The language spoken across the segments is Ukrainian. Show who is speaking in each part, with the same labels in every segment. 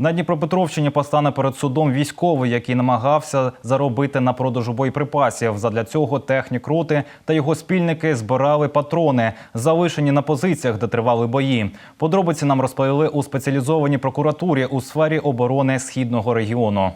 Speaker 1: На Дніпропетровщині постане перед судом військовий, який намагався заробити на продажу боєприпасів. Задля цього технік роти та його спільники збирали патрони, залишені на позиціях, де тривали бої. Подробиці нам розповіли у спеціалізованій прокуратурі у сфері оборони східного регіону.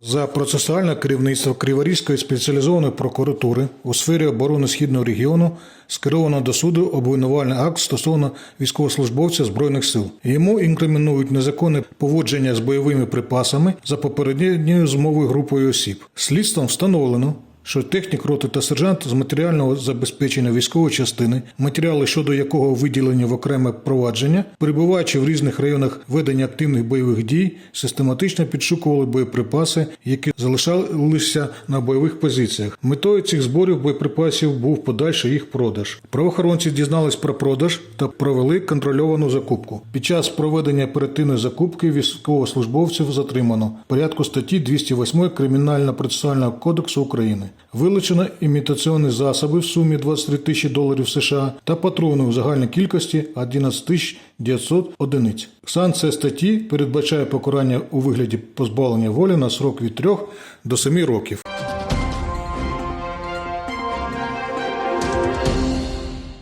Speaker 2: За процесуальне керівництво Криворізької спеціалізованої прокуратури у сфері оборони східного регіону скеровано до суду обвинувальний акт стосовно військовослужбовця збройних сил. Йому інкримінують незаконне поводження з бойовими припасами за попередньою змовою групою осіб. Слідством встановлено. Що технік роти та сержант з матеріального забезпечення військової частини, матеріали щодо якого виділені в окреме провадження, перебуваючи в різних районах ведення активних бойових дій, систематично підшукували боєприпаси, які залишалися на бойових позиціях. Метою цих зборів боєприпасів був подальший їх продаж. Правоохоронці дізнались про продаж та провели контрольовану закупку. Під час проведення оперативної закупки військовослужбовців затримано порядку статті 208 Кримінально-процесуального кодексу України. Вилучено імітаційні засоби в сумі 23 тисячі доларів США та патрони у загальній кількості 11 тисяч 900 одиниць. Санкція статті передбачає покарання у вигляді позбавлення волі на срок від 3 до 7 років.